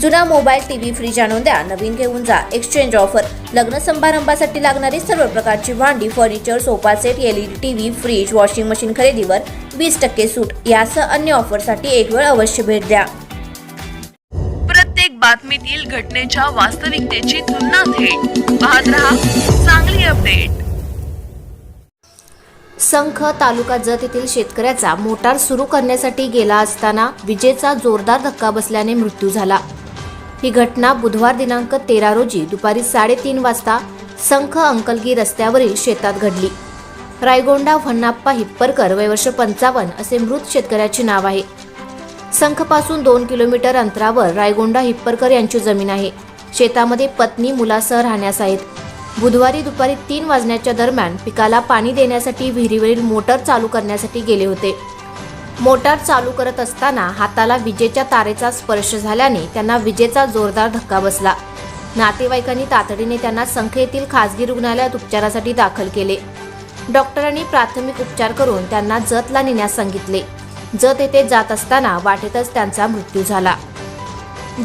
जुना mobile TV fridge आणून द्या. नवीन घेऊन जा. एक्सचेंज ऑफर लग्न समारंभासाठी लागणारी सर्व प्रकारची भांडी furniture sofa set LED TV fridge washing machine खरेदीवर वीस टक्के सूट. यासह अन्य ऑफरसाठी एक वेळ अवश्य भेट द्या. प्रत्येक बातमीतील घटनेच्या वास्तविकतेची तुलना थेट. पाहत रहा चांगली अपडेट. संख तालुका जत येथील शेतकऱ्याचा मोटार सुरू करण्यासाठी गेला असताना विजेचा जोरदार धक्का बसल्याने मृत्यू झाला. ही घटना बुधवार दिनांक तेरा रोजी दुपारी साडेतीन वाजता संख अंकलगी रस्त्यावरील शेतात घडली. रायगोंडा व्हन्नाप्पा हिप्परकर वयवर्ष पंचावन्न असे मृत शेतकऱ्याचे नाव आहे. संखपासून दोन किलोमीटर अंतरावर रायगोंडा हिप्परकर यांची जमीन आहे. शेतामध्ये पत्नी मुलासह राहण्यास आहेत. बुधवारी दुपारी तीन वाजण्याच्या दरम्यान पिकाला पाणी देण्यासाठी विहिरीवरील मोटर चालू करण्यासाठी गेले होते. मोटार चालू करत असताना हाताला विजेच्या तारेचा स्पर्श झाल्याने त्यांना विजेचा जोरदार धक्का बसला. नातेवाईकांनी तातडीने त्यांना संख येथील खासगी रुग्णालयात उपचारासाठी दाखल केले. डॉक्टरांनी प्राथमिक उपचार करून त्यांना जतला नेण्यास सांगितले. जत येथे जात असताना वाटेतच त्यांचा मृत्यू झाला.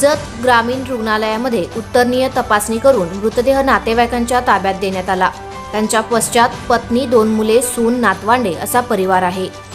जत ग्रामीण रुग्णालयामध्ये उत्तरनीय तपासणी करून मृतदेह नातेवाईकांच्या ताब्यात देण्यात आला. त्यांच्या पश्चात पत्नी दोन मुले सून नातवांडे असा परिवार आहे.